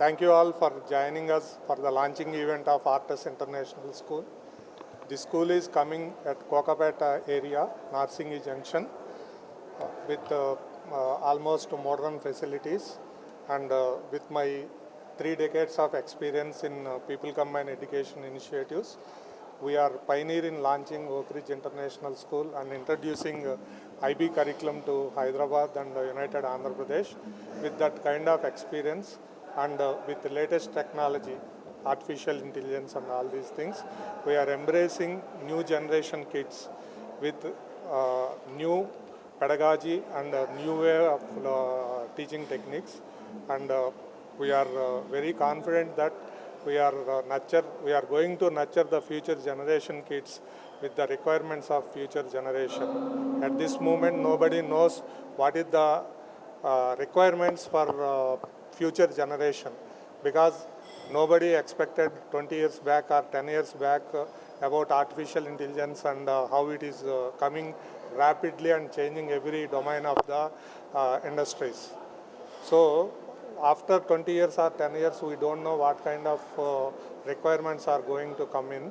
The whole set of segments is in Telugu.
Thank you all for joining us for the launching event of Artus International School. The school is coming at Kokapeta area, Narsingi Junction, uh, with uh, uh, almost modern facilities and uh, with my three decades of experience in uh, people combined education initiatives. We are pioneer in launching Oak Ridge International School and introducing uh, IB curriculum to Hyderabad and uh, United Andhra Pradesh. With that kind of experience and uh, with the latest technology, artificial intelligence and all these things, we are embracing new generation kids with uh, new pedagogy and a new way of uh, teaching techniques. And uh, we are uh, very confident that we are uh, nurture we are going to nurture the future generation kids with the requirements of future generation. At this moment nobody knows what is the uh, requirements for uh, future generation because nobody expected 20 years back or 10 years back uh, about artificial intelligence and uh, how it is uh, coming rapidly and changing every domain of the uh, industries so after 20 years or 10 years, we don't know what kind of uh, requirements are going to come in.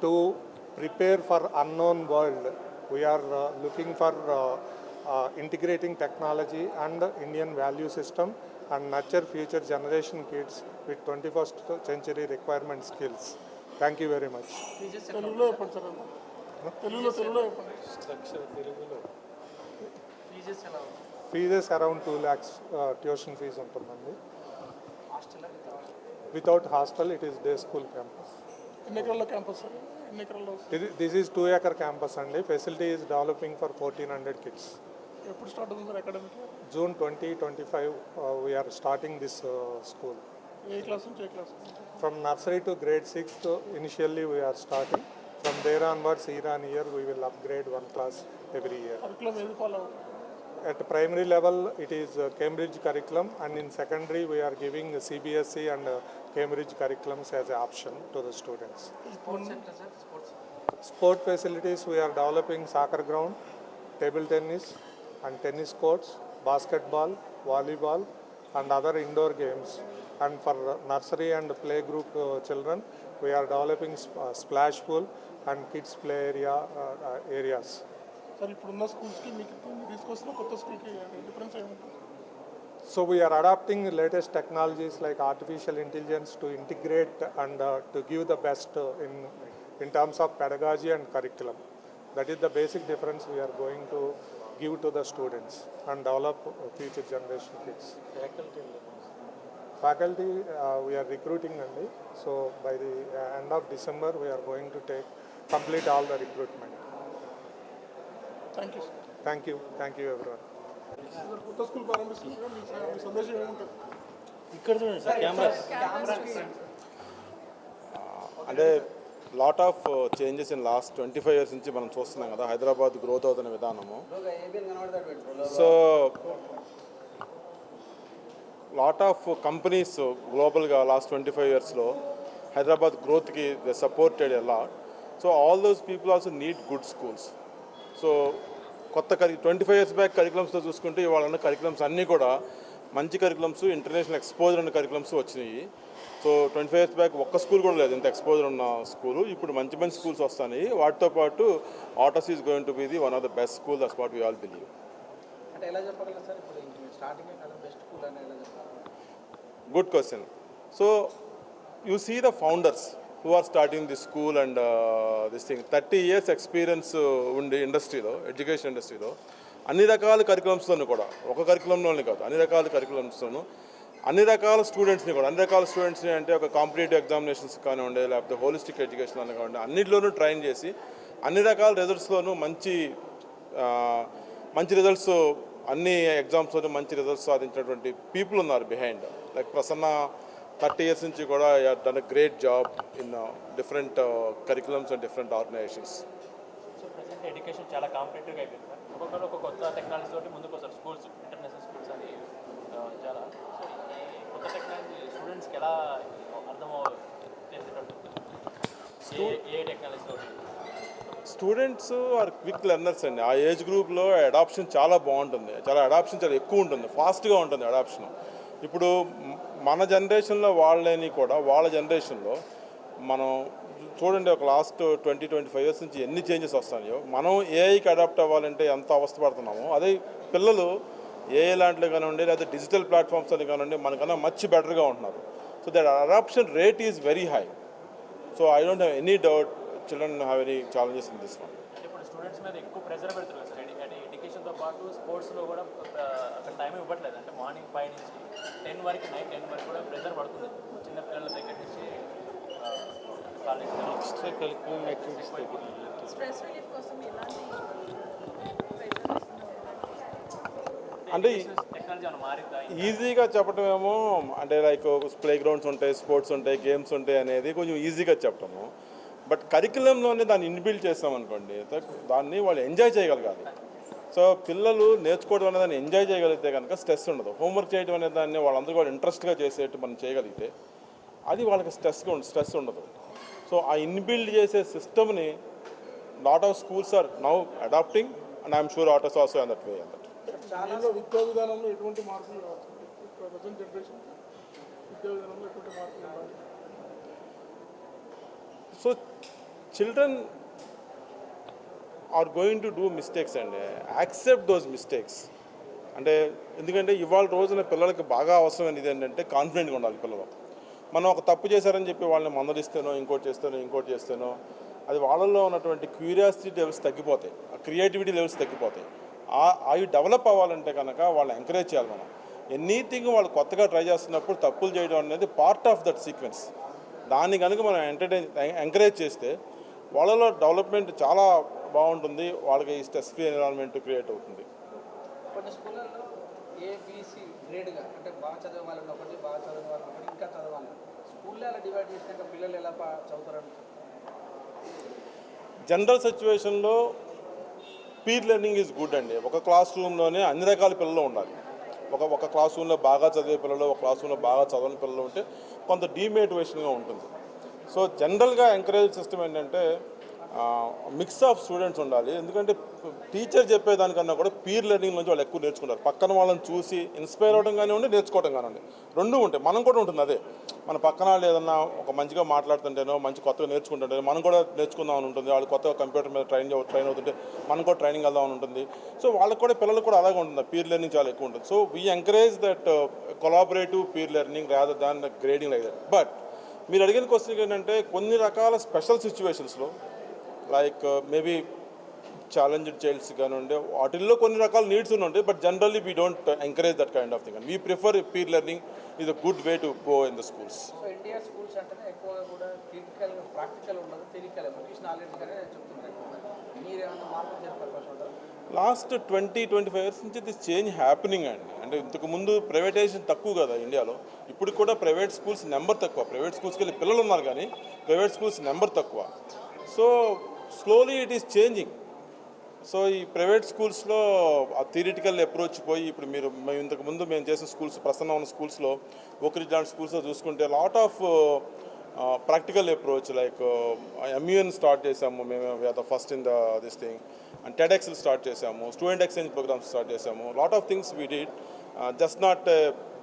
To prepare for unknown world, we are uh, looking for uh, integrating technology and Indian value system and nurture future generation kids with twenty first century requirement skills. Thank you very much fees around two lakhs tuition fee ఉంటుందండి. Without hostel it is day school campus ఎన్ని క్యాంపస్ ఎన్ని ఎకరాల్లో this is two acre campus అండి. Facility is developing for fourteen hundred kids ఎప్పుడు స్టార్ట్ అవుతుంది sir academic June twenty twenty five we're starting this school A class నుంచి ఏ class from nursery to grade sixth initially we're starting from there onwards year on year we will upgrade one class every year curriculum ఏది ఫాలో అవుతుంది? at primary level, it is uh, Cambridge curriculum, and in secondary, we are giving CBSE and uh, Cambridge curriculums as an option to the students. Sports? Sports. Sport facilities, we are developing soccer ground, table tennis, and tennis courts, basketball, volleyball, and other indoor games. And for nursery and playgroup uh, children, we are developing sp uh, splash pool and kids play area uh, uh areas. Sir ఇప్పుడున్న స్కూల్స్కి మీకు మీరు తీసుకొస్తున్న కొత్త స్కూల్కి డిఫరెన్స్ ఏముంటుంది So we are adopting latest technologies like artificial intelligence to integrate and uh, to give the best uh, in, in terms of pedagogy and curriculum. That is the basic difference we are going to give to the students and develop uh, future generation kids. Faculty Faculty, uh, we are recruiting only. So by the uh, end of December, we are going to thank you కొత్త స్కూల్ ప్రారంభిస్తున్నారు మీ సందేశం ఏముంటుంది ఇక్కడ చూడండి సార్ కెమెరా అంటే lot of changes in last twenty five years నుంచి మనం చూస్తున్నాం కదా హైదరాబాద్ గ్రోత్ అవుతున్న విధానము. సో లాట్ ఆఫ్ కంపెనీస్ గ్లోబల్గా లాస్ట్ ట్వంటీ ఫైవ్ ఇయర్స్లో హైదరాబాద్ గ్రోత్కి ద సపోర్టెడ్ ఎలా so all those people also need good schools so కొత్త కరి ట్వంటీ ఫైవ్ ఇయర్స్ బ్యాక్ కరికులమ్స్తో చూసుకుంటే ఇవాళ ఉన్న కరికులమ్స్ అన్నీ కూడా మంచి కరికులమ్స్ ఇంటర్నేషనల్ ఎక్స్పోజర్ ఉన్న కరికులమ్స్ వచ్చినాయి. So twenty five years back ఒక్క స్కూల్ కూడా లేదు. ఇంత ఎక్స్పోజర్ ఉన్న స్కూల్ ఇప్పుడు మంచి మంచి స్కూల్స్ వస్తున్నాయి వాటితో పాటు Autos is going to be the one of the best school that's what we all believe good question so you see the founders who are starting the school and this thing thirty years experience ఉండి ఇండస్ట్రీలో ఎడ్యుకేషన్ ఇండస్ట్రీలో అన్ని రకాల కరికులమ్స్తోనూ కూడా ఒక కరికులంలోనే కాదు అన్ని రకాల కరికులమ్స్తోనూ అన్ని రకాల స్టూడెంట్స్ని కూడా అన్ని రకాల స్టూడెంట్స్ని అంటే ఒక కాంపిటేటివ్ ఎగ్జామినేషన్స్ కానివ్వండి లేకపోతే హోలిస్టిక్ ఎడ్యుకేషన్ అని కానివ్వండి అన్నింటిలోనూ ట్రైన్ చేసి అన్ని రకాల రిజల్ట్స్లోనూ మంచి మంచి రిజల్ట్స్ అన్ని ఎగ్జామ్స్లోనూ మంచి రిజల్ట్స్ సాధించినటువంటి పీపుల్ ఉన్నారు behind like Prasanna thirty years నుంచి కూడా done a great job in different curriculums and different organizations education చాలా కాంపిటేటివ్గా అయిపోయింది ఒక్కొక్కరు ఒక కొత్త టెక్నాలజీ తోటి ముందుకు వస్తారు స్కూల్స్ ఇంటర్నేషనల్ స్కూల్స్ అని ఆ, చాలా. కొత్త టెక్నాలజీ స్టూడెంట్స్కి ఎలా అర్థం ఏ టెక్నాలజీ తోటి? స్టూడెంట్స్ ఆర్ క్విక్ లెర్నర్స్ అండి. ఆ ఏజ్ గ్రూప్లో అడాప్షన్ చాలా బాగుంటుంది. చాలా అడాప్షన్ చాలా ఎక్కువ ఉంటుంది. ఫాస్ట్గా ఉంటుంది అడాప్షన్ ఇప్పుడు మన జనరేషన్లో వాళ్ళని కూడా వాళ్ళ జనరేషన్లో మనం చూడండి ఒక last twenty twenty five years నుంచి ఎన్ని చేంజెస్ వస్తాయో మనం ఏఐకి అడాప్ట్ అవ్వాలంటే ఎంత అవస్థ పడుతున్నామో అదే పిల్లలు ఏఐ లాంటివి కానివ్వండి లేదా డిజిటల్ ప్లాట్ఫామ్స్ అని కానివ్వండి మనకన్నా మచ్ బెటర్గా ఉంటున్నారు. So that adoption rate is very high. So I don't have any doubt children have any challenges in this one. పాటు స్పోర్ట్స్లో కూడా టైం ఇవ్వట్లేదు. అంటే మార్నింగ్ ఫైవ్ నుంచి టెన్ వరకు నైట్ టెన్ వరకు కూడా ప్రెజర్ పడుతుంది. చిన్న పిల్లల దగ్గర నుంచి అంటే టెక్నాలజీ ఏమైనా మారిందా? ఈజీగా చెప్పటం ఏమో అంటే లైక్ ప్లే గ్రౌండ్స్ ఉంటాయి స్పోర్ట్స్ ఉంటాయి గేమ్స్ ఉంటాయి అనేది కొంచెం ఈజీగా చెప్పటము. బట్ కరికులంలోనే దాన్ని ఇన్బిల్డ్ చేస్తాం అనుకోండి దా- దాన్ని వాళ్ళు ఎంజాయ్ చేయగలగాలి. సో పిల్లలు నేర్చుకోవడం అనే దాన్ని ఎంజాయ్ చేయగలిగితే కనుక స్ట్రెస్ ఉండదు. హోంవర్క్ చేయడం అనే దాన్ని వాళ్ళందరూ కూడా ఇంట్రెస్ట్గా చేసేట్టు మనం చేయగలిగితే అది వాళ్ళకి స్ట్రెస్గా ఉండదు స్ట్రెస్ ఉండదు. సో ఆ ఇన్బిల్డ్ చేసే సిస్టమ్ని lot of schools are now adapting and I'm sure Autos also on that way on that చాలా విద్యా విధానంలో ఎటువంటి మార్పులు రావచ్చు ప్రజెంట్ జనరేషన్ విద్యా విధానంలో ఎటువంటి మార్పులు ఉండాలి so children are going to do mistakes అండి యాక్సెప్ట్ దోస్ మిస్టేక్స్. అంటే ఎందుకంటే ఇవాళ రోజున పిల్లలకి బాగా అవసరమైనది ఏంటంటే కాన్ఫిడెంట్గా ఉండాలి పిల్లలు. మనం ఒక తప్పు చేశారని చెప్పి వాళ్ళని మందలిస్తేనో ఇంకోటి చేస్తేనో ఇంకోటి చేస్తేనో అది వాళ్ళల్లో ఉన్నటువంటి క్యూరియాసిటీ లెవెల్స్ తగ్గిపోతాయి. ఆ క్రియేటివిటీ లెవెల్స్ తగ్గిపోతాయి. అవి డెవలప్ అవ్వాలంటే కనుక వాళ్ళని ఎంకరేజ్ చేయాలి మనం. ఎనీథింగ్ వాళ్ళు కొత్తగా ట్రై చేస్తున్నప్పుడు తప్పులు చేయడం అనేది పార్ట్ ఆఫ్ దట్ సీక్వెన్స్. దాన్ని కనుక మనం ఎంటర్టైన్ ఎంకరేజ్ చేస్తే వాళ్ళలో డెవలప్మెంట్ చాలా బాగుంటుంది వాళ్ళకి స్ట్రెస్ ఫ్రీ ఎన్విరాన్మెంట్ క్రియేట్ అవుతుంది. కొన్ని స్కూళ్ళల్లో ఏబిసి గ్రేడ్గా అంటే బాగా చదివే వాళ్ళని ఒకటి బాగా చదివే వాళ్ళని ఒకటి ఇంకా చదవాలి. స్కూల్లో అలా డివైడ్ చేసినాక పిల్లలు ఎలా పా- చదువుతారని? జనరల్ సిచ్యువేషన్లో పీర్ లెర్నింగ్ ఈజ్ గుడ్ అండి. ఒక క్లాస్ రూమ్లోనే అన్ని రకాల పిల్లలు ఉండాలి. ఒక ఒక క్లాస్ రూమ్లో బాగా చదివే పిల్లలు ఒక క్లాస్ రూమ్లో బాగా చదవని పిల్లలు ఉంటే కొంత డీమోటివేషన్గా ఉంటుంది. సో జనరల్గా ఎంకరేజ్ సిస్టమ్ ఏంటంటే మిక్స్ ఆఫ్ స్టూడెంట్స్ ఉండాలి. ఎందుకంటే టీచర్ చెప్పేదానికన్నా కూడా పీర్ లెర్నింగ్ నుంచి వాళ్ళు ఎక్కువ నేర్చుకుంటారు. పక్కన వాళ్ళని చూసి ఇన్స్పైర్ అవడం కానివ్వండి నేర్చుకోవడం కానివ్వండి. రెండు ఉంటాయి. మనం కూడా ఉంటుంది అదే. మన పక్కన వాళ్ళు ఏదన్నా ఒక మంచిగా మాట్లాడుతుంటేనో మంచి కొత్తగా నేర్చుకుంటుంటే మనం కూడా నేర్చుకుందాం అని ఉంటుంది. వాళ్ళు కొత్తగా కంప్యూటర్ మీద ట్రైన్ ట్రైన్ అవుతుంటే మనం కూడా ట్రైనింగ్ వెళ్దాం అని ఉంటుంది. సో వాళ్ళకి కూడా పిల్లలకు కూడా అలాగే ఉంటుంది. పీర్ లెర్నింగ్ చాలా ఎక్కువ ఉంటుంది. So we encourage that collaborative peer learning rather than grading like that but మీరు అడిగిన క్వశ్చన్ ఏంటంటే కొన్ని రకాల స్పెషల్ సిచ్యువేషన్స్లో లైక్ మేబీ ఛాలెంజ్డ్ చైల్డ్స్ కానివ్వండి వాటిల్లో కొన్ని రకాల నీడ్స్ ఉంటాయి but generally we don't encourage that kind of thing we prefer peer learning is a good way to go in the schools last twenty twenty five years నుంచి దిస్ చేంజ్ హ్యాపెనింగ్ అండి. అంటే ఇంతకు ముందు ప్రైవేటైజేషన్ తక్కువ కదా ఇండియాలో ఇప్పుడు కూడా ప్రైవేట్ స్కూల్స్ నెంబర్ తక్కువ. ప్రైవేట్ స్కూల్స్కి వెళ్ళి పిల్లలు ఉన్నారు కానీ ప్రైవేట్ స్కూల్స్ నెంబర్ తక్కువ. So slowly it is changing so ఈ ప్రైవేట్ స్కూల్స్లో ఆ థియరిటికల్ అప్రోచ్ పోయి ఇప్పుడు మీరు మేము ఇంతకు ముందు మేము చేసిన స్కూల్స్ ప్రసన్న ఉన్న స్కూల్స్లో ఒకరి లాంటి స్కూల్స్లో చూసుకుంటే lot of practical approach like MUN start చేసాము మేము the first in the this thing and TEDx start చేసాము స్టూడెంట్ ఎక్స్చేంజ్ ప్రోగ్రామ్స్ స్టార్ట్ చేసాము lot of things we did just not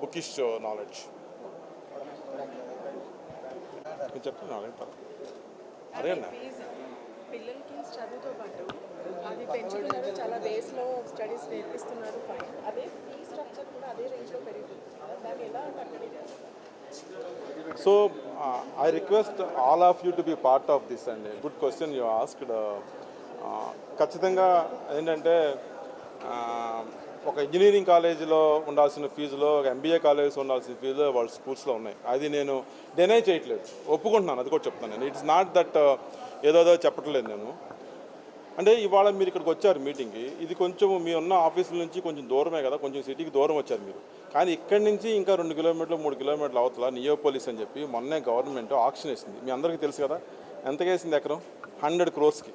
bookish knowledge అదే అన్న ఫీజు పిల్లలకి చదువుతో పాటు అది పెంచుతున్నారు చాలా బేస్లో స్టడీస్ నేర్పిస్తున్నారు ఫైన్ అదే ఫీ స్ట్రక్చర్ కూడా అదే రేంజ్లో పెరుగుతుంది దాన్ని ఎలా కట్టడి so I request all of you to be part of this అండి గుడ్ క్వశ్చన్ యూ ఆస్క్డ్ ఖచ్చితంగా ఏంటంటే uh, ఒక ఇంజనీరింగ్ కాలేజీలో ఉండాల్సిన ఫీజులో ఒక ఎంబీఏ కాలేజీలో ఉండాల్సిన ఫీజులో వాళ్ళ స్కూల్స్లో ఉన్నాయి. అది నేను డినై చేయట్లేదు. ఒప్పుకుంటున్నాను అది కూడా చెప్తున్నాను ఇట్స్ నాట్ దట్ ఏదోదో చెప్పట్లేదు నేను. అంటే ఇవాళ మీరు ఇక్కడికి వచ్చారు మీటింగ్కి. ఇది కొంచెం మీ ఉన్న ఆఫీసుల నుంచి కొంచెం దూరమే కదా కొంచెం సిటీకి దూరం వచ్చారు మీరు. కానీ ఇక్కడి నుంచి ఇంకా రెండు కిలోమీటర్లు మూడు కిలోమీటర్లు అవతల నియోపోలీస్ అని చెప్పి మొన్నే గవర్నమెంట్ ఆక్షన్ వేసింది. మీ అందరికీ తెలుసు కదా ఎంతకేసింది వేసింది ఎకరం? హండ్రెడ్ క్రోర్స్కి.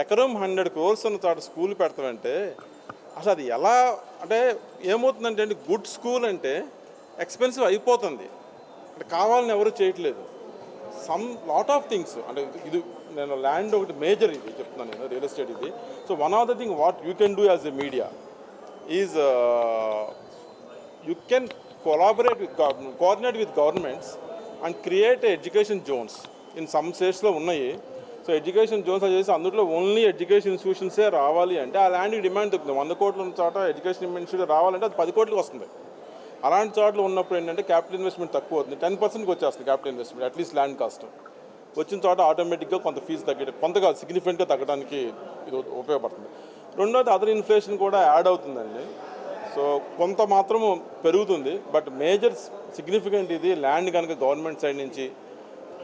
ఎకరం హండ్రెడ్ క్రోర్స్ ఉన్న చోట స్కూల్ పెడతామంటే అసలు అది ఎలా అంటే ఏమవుతుందంటే అండి గుడ్ స్కూల్ అంటే ఎక్స్పెన్సివ్ అయిపోతుంది. అంటే కావాలని ఎవరు చేయట్లేదు. Some lot of things. అంటే ఇది- నేను ల్యాండ్ ఒకటి మేజర్ ఇది చెప్తున్నాను నేను రియల్ ఎస్టేట్ ఇది. So one of the thing what you can do as a media is you can collaborate with coordinate with governments and create education zones. In some స్టేట్స్లో ఉన్నాయి. సో ఎడ్యుకేషన్ జోన్స్ చేసి అందులో ఓన్లీ ఎడ్యుకేషన్ ఇన్స్టిట్యూషన్సే రావాలి అంటే ఆ ల్యాండ్కి డిమాండ్ దొరుకుతుంది వంద కోట్ల చోట ఎడ్యుకేషన్ ఇన్స్టిట్యూట్ రావాలంటే అది పది కోట్లకి వస్తుంది. అలాంటి చోట్ల ఉన్నప్పుడు ఏంటంటే క్యాపిటల్ ఇన్వెస్ట్మెంట్ తక్కువ అవుతుంది. టెన్ పర్సెంట్కి వచ్చేస్తుంది capital investment at least land cost. వచ్చిన చోట ఆటోమేటిక్గా కొంత ఫీజు తగ్గ కొంత కాదు సిగ్నిఫికెంట్గా తగ్గడానికి ఇది ఉపయోగపడుతుంది. రెండోది అదర్ ఇన్ఫ్లేషన్ కూడా యాడ్ అవుతుందండి. సో కొంత మాత్రము పెరుగుతుంది బట్ మేజర్ సిగ్నిఫికెంట్ ఇది ల్యాండ్ కనుక గవర్నమెంట్ సైడ్ నుంచి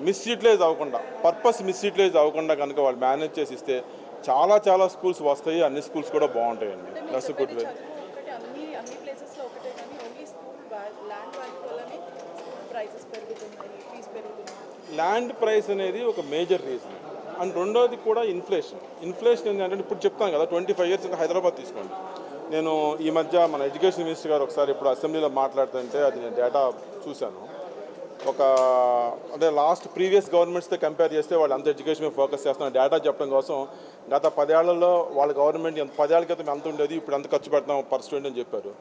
మిస్యూటిలైజ్ అవ్వకుండా పర్పస్ మిస్యూటిలైజ్ అవ్వకుండా కనుక వాళ్ళు మేనేజ్ చేసి ఇస్తే చాలా చాలా స్కూల్స్ వస్తాయి అన్ని స్కూల్స్ కూడా బాగుంటాయండి. దట్స్ గుడ్ వే చెప్పేది చదువు ఒకటే అన్ని అన్ని ప్లేసెస్లో ఒకటే కానీ ఓన్లీ స్కూల్ ల్యాండ్ వాల్యూ వల్లనే స్కూల్ ప్రైసెస్ పెరుగుతున్నాయి ఫీజు పెరుగుతున్నాయి. ల్యాండ్ ప్రైస్ అనేది ఒక మేజర్ రీజన్ అండ్ రెండోది కూడా ఇన్ఫ్లేషన్ ఇన్ఫ్లేషన్ ఏంటంటే ఇప్పుడు చెప్తాను కదా ట్వంటీ ఫైవ్ ఇయర్స్ హైదరాబాద్ తీసుకోండి. నేను ఈ మధ్య మన ఎడ్యుకేషన్ మినిస్టర్ గారు ఒకసారి ఇప్పుడు అసెంబ్లీలో మాట్లాడుతుంటే అది నేను డేటా చూశాను. ఒక అంటే లాస్ట్ ప్రీవియస్ గవర్నమెంట్స్తో కంపేర్ చేస్తే వాళ్ళు అంత ఎడ్యుకేషన్ మీద ఫోకస్ చేస్తున్నారు. డేటా చెప్పడం కోసం గత పదేళ్ళలో వాళ్ళ గవర్నమెంట్ ఎంత పదేళ్ళ క్రితం ఎంత ఉండేది ఇప్పుడు ఎంత ఖర్చు పెడతాం పర్ స్టూడెంట్ అని చెప్పారు.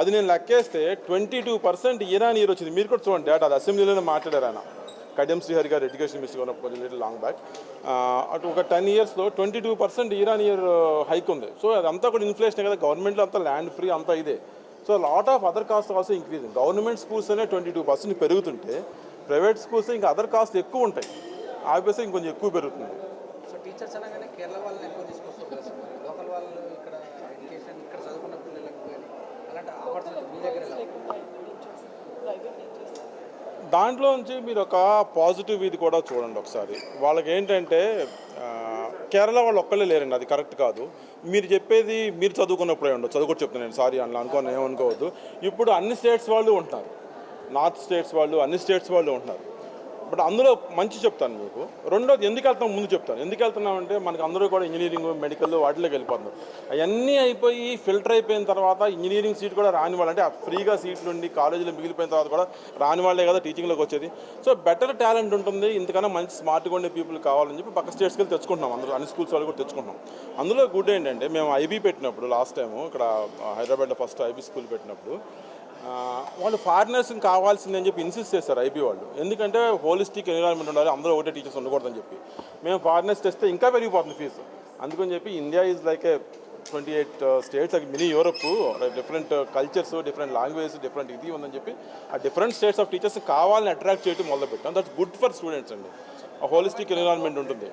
అది నేను లెక్కేస్తే twenty two percent year on year వచ్చింది. మీరు కూడా చూడండి డేటా అది అసెంబ్లీలోనే మాట్లాడారు ఆయన. కడియం శ్రీహరి గారు ఎడ్యుకేషన్ మినిస్టర్ ఉన్నప్పుడు కొంచెం లిటిల్ లాంగ్ బ్యాక్ అటు ఒక టెన్ ఇయర్స్లో twenty two percent year on year hike ఉంది. సో అదంతా కూడా ఇన్ఫ్లేషన్ కదా గవర్నమెంట్లో అంతా ల్యాండ్ ఫ్రీ అంతా ఇదే. So lot of other cost also increase government schools అనే ట్వంటీ టూ పర్సెంట్ పెరుగుతుంటే ప్రైవేట్ స్కూల్స్ ఇంకా అదర్ కాస్ట్ ఎక్కువ ఉంటాయి. ఆబ్వియస్గా ఇంకొంచెం ఎక్కువ పెరుగుతుంది. సో టీచర్స్ అనగానే కేరళ వాళ్ళని ఎక్కువ తీసుకొస్తారు కదా సార్. లోకల్ వాళ్ళు ఇక్కడ ఎడ్యుకేషన్ ఇక్కడ చదువుకున్న పిల్లలకు కానీ అలాంటి ఆపర్చునిటీ మీ దగ్గర ఎలా? లేకుండా టీచర్స్ ప్రైవేట్ టీచర్స్ దాంట్లో నుంచి మీరు ఒక పాజిటివ్ ఇది కూడా చూడండి ఒకసారి. వాళ్ళకి ఏంటంటే కేరళ వాళ్ళు ఒక్కళ్ళే లేరండి అది కరెక్ట్ కాదు. మీరు చెప్పేది మీరు చదువుకున్నప్పుడే ఉండవు చదువు కూడా చెప్తాను నేను. సారీ అట్లా అనుకోని ఏమనుకోవద్దు. ఇప్పుడు అన్ని స్టేట్స్ వాళ్ళు ఉంటున్నారు. నార్త్ స్టేట్స్ వాళ్ళు అన్ని స్టేట్స్ వాళ్ళు ఉంటున్నారు. బట్ అందులో మంచి చెప్తాను మీకు. రెండోది ఎందుకు వెళ్తాం ముందు చెప్తాను. ఎందుకు వెళ్తున్నామంటే మనకు అందరూ కూడా ఇంజనీరింగ్ మెడికల్ వాటిలోకి వెళ్ళిపోతున్నారు. అవన్నీ అయిపోయి ఫిల్టర్ అయిపోయిన తర్వాత ఇంజనీరింగ్ సీట్ కూడా రాని వాళ్ళు అంటే ఆ ఫ్రీగా సీట్లు ఉండి కాలేజీలో మిగిలిపోయిన తర్వాత కూడా రాని వాళ్ళే కదా టీచింగ్లోకి వచ్చేది. సో బెటర్ టాలెంట్ ఉంటుంది. ఇంతకన్నా మంచి స్మార్ట్గా ఉండే పీపుల్ కావాలని చెప్పి పక్క స్టేట్స్కి వెళ్ళి తెచ్చుకుంటున్నాం. అందరూ అన్ని స్కూల్స్ వాళ్ళు కూడా తెచ్చుకుంటున్నాం. అందులో గుడ్ ఏంటంటే మేము ఐబీ పెట్టినప్పుడు లాస్ట్ టైము ఇక్కడ హైదరాబాద్లో ఫస్ట్ ఐబీ స్కూల్ పెట్టినప్పుడు వాళ్ళు ఫారినర్స్ కావాల్సిందని చెప్పి ఇన్సిస్ట్ చేస్తారు ఐబీ వాళ్ళు. ఎందుకంటే హోలిస్టిక్ ఎన్విరాన్మెంట్ ఉండాలి అందరూ ఒకటే టీచర్స్ ఉండకూడదని చెప్పి. మేము ఫారినర్స్ తెస్తే ఇంకా పెరిగిపోతుంది ఫీజు అందుకని చెప్పి India is like a twenty eight states mini Europe different cultures different language different ఇది ఉందని చెప్పి ఆ డిఫరెంట్ స్టేట్స్ ఆఫ్ టీచర్స్ కావాలని అట్రాక్ట్ చేయడం మొదలుపెట్టాం. దట్స్ గుడ్ ఫర్ స్టూడెంట్స్ అండి. హోలిస్టిక్ ఎన్విరాన్మెంట్ ఉంటుంది.